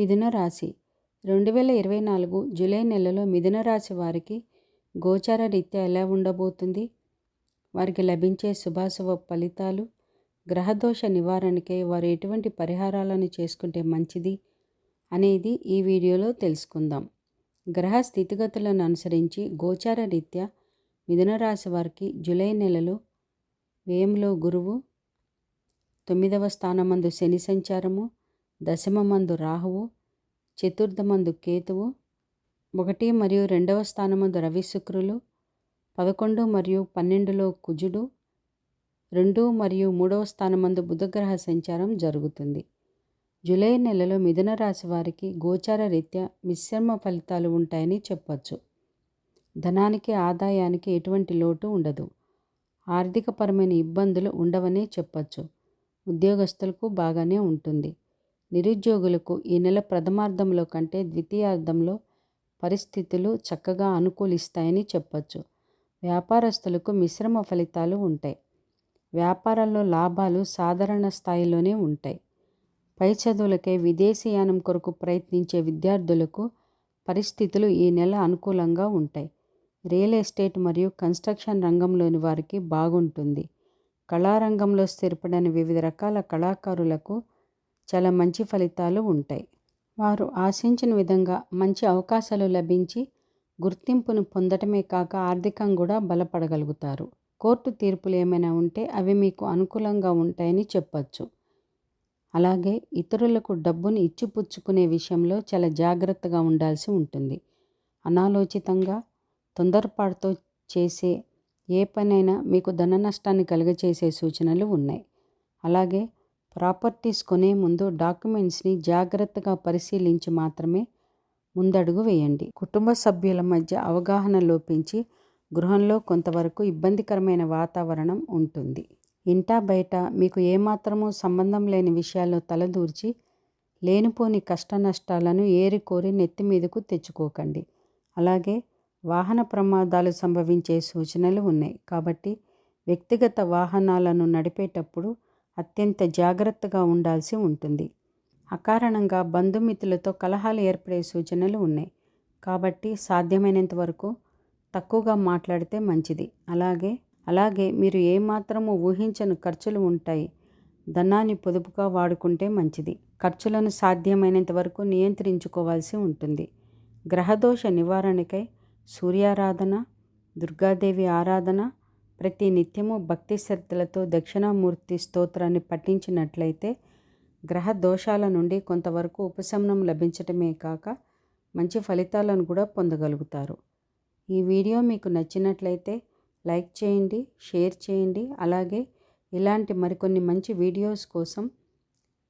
మిథున రాశి. రెండు వేల ఇరవై నాలుగు జూలై నెలలో మిథున రాశి వారికి గోచార రీత్యా ఎలా ఉండబోతుంది? వారికి లభించే శుభాశుభ ఫలితాలు గ్రహదోష నివారణకై వారు ఎటువంటి పరిహారాలను చేసుకుంటే మంచిది అనేది ఈ వీడియోలో తెలుసుకుందాం. గ్రహ స్థితిగతులను అనుసరించి గోచార రీత్యా మిథున రాశి వారికి జూలై నెలలో వ్యయంలో గురువు తొమ్మిదవ స్థానమందు శని సంచారము దశమమందు రాహువు చతుర్థమందు కేతువు ఒకటి మరియు రెండవ స్థానమందు రవి శుక్రులు పదకొండు మరియు పన్నెండులో కుజుడు రెండు మరియు మూడవ స్థానమందు బుధగ్రహ సంచారం జరుగుతుంది. జూలై నెలలో మిథున రాశి వారికి గోచార రీత్యా మిశ్రమ ఫలితాలు ఉంటాయని చెప్పచ్చు. ధనానికి ఆదాయానికి ఎటువంటి లోటు ఉండదు. ఆర్థికపరమైన ఇబ్బందులు ఉండవనే చెప్పచ్చు. ఉద్యోగస్తులకు బాగానే ఉంటుంది. నిరుద్యోగులకు ఈ నెల ప్రథమార్థంలో కంటే ద్వితీయార్థంలో పరిస్థితులు చక్కగా అనుకూలిస్తాయని చెప్పచ్చు. వ్యాపారస్తులకు మిశ్రమ ఫలితాలు ఉంటాయి. వ్యాపారంలో లాభాలు సాధారణ స్థాయిలోనే ఉంటాయి. పై చదువులకై విదేశీయానం కొరకు ప్రయత్నించే విద్యార్థులకు పరిస్థితులు ఈ నెల అనుకూలంగా ఉంటాయి. రియల్ ఎస్టేట్ మరియు కన్స్ట్రక్షన్ రంగంలోని వారికి బాగుంటుంది. కళారంగంలో స్థిరపడిన వివిధ రకాల కళాకారులకు చాలా మంచి ఫలితాలు ఉంటాయి. వారు ఆశించిన విధంగా మంచి అవకాశాలు లభించి గుర్తింపును పొందటమే కాక ఆర్థికంగా కూడా బలపడగలుగుతారు. కోర్టు తీర్పులు ఏమైనా ఉంటే అవి మీకు అనుకూలంగా ఉంటాయని చెప్పచ్చు. అలాగే ఇతరులకు డబ్బును ఇచ్చిపుచ్చుకునే విషయంలో చాలా జాగ్రత్తగా ఉండాల్సి ఉంటుంది. అనాలోచితంగా తొందరపాటుతో చేసే ఏ పనైనా మీకు ధన నష్టాన్ని కలుగచేసే సూచనలు ఉన్నాయి. అలాగే ప్రాపర్టీస్ కొనే ముందు డాక్యుమెంట్స్ని జాగ్రత్తగా పరిశీలించి మాత్రమే ముందడుగు వేయండి. కుటుంబ సభ్యుల మధ్య అవగాహన లోపించి గృహంలో కొంతవరకు ఇబ్బందికరమైన వాతావరణం ఉంటుంది. ఇంటా బయట మీకు ఏమాత్రమూ సంబంధం లేని విషయాల్లో తలదూర్చి లేనిపోని కష్ట నష్టాలను ఏరికోరి నెత్తి మీదకు తెచ్చుకోకండి. అలాగే వాహన ప్రమాదాలు సంభవించే సూచనలు ఉన్నాయి. కాబట్టి వ్యక్తిగత వాహనాలను నడిపేటప్పుడు అత్యంత జాగ్రత్తగా ఉండాల్సి ఉంటుంది. అకారణంగా బంధుమిత్రులతో కలహాలు ఏర్పడే సూచనలు ఉన్నాయి. కాబట్టి సాధ్యమైనంత వరకు తక్కువగా మాట్లాడితే మంచిది. అలాగే అలాగే మీరు ఏమాత్రము ఊహించని ఖర్చులు ఉంటాయి. ధనాన్ని పొదుపుగా వాడుకుంటే మంచిది. ఖర్చులను సాధ్యమైనంత వరకు నియంత్రించుకోవాల్సి ఉంటుంది. గ్రహదోష నివారణకై సూర్యారాధన దుర్గాదేవి ఆరాధన ప్రతి నిత్యము భక్తి శ్రద్ధలతో దక్షిణామూర్తి స్తోత్రాన్ని పఠించినట్లయితే గ్రహ దోషాల నుండి కొంతవరకు ఉపశమనం లభించటమే కాక మంచి ఫలితాలను కూడా పొందగలుగుతారు. ఈ వీడియో మీకు నచ్చినట్లయితే లైక్ చేయండి షేర్ చేయండి అలాగే ఇలాంటి మరికొన్ని మంచి వీడియోస్ కోసం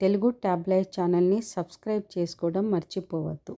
తెలుగు ట్యాబ్లెట్ ఛానల్ని సబ్స్క్రైబ్ చేసుకోవడం మర్చిపోవద్దు.